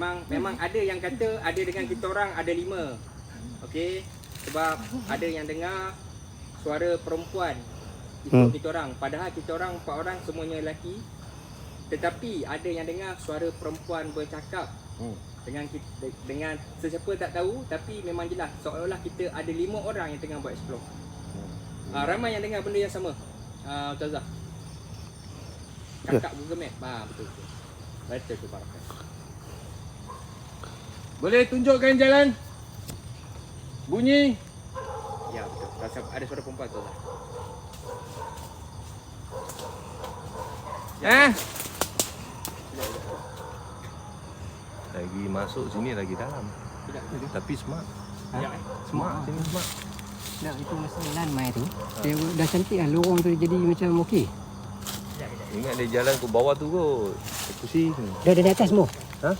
Memang memang ada yang kata ada dengan kita orang ada lima. Okey. Sebab ada yang dengar suara perempuan ikut Hmm. kita orang. Padahal kita orang empat orang semuanya lelaki. Tetapi ada yang dengar suara perempuan bercakap Hmm. dengan kita, dengan sesiapa tak tahu tapi memang jelas seolah-olah kita ada lima orang yang tengah buat explore. Uh, ramai yang dengar benda yang sama. Uh, Ustazah. Kakak Google Map. Ha, betul betul. Betul tu Barakat. Boleh tunjukkan jalan? Bunyi. Ya betul. Rasa ada suara perempuan tu lah. Eh? Lagi masuk sini lagi dalam. Tidak. Tapi smart. Eh. Smart sini smart. Dah itu masa landmai tu. Dia dah cantik lah lorong tu jadi macam okey. Ingat dia jalan ke bawah tu kot. Pusing. Dah ada di atas semua. Ha?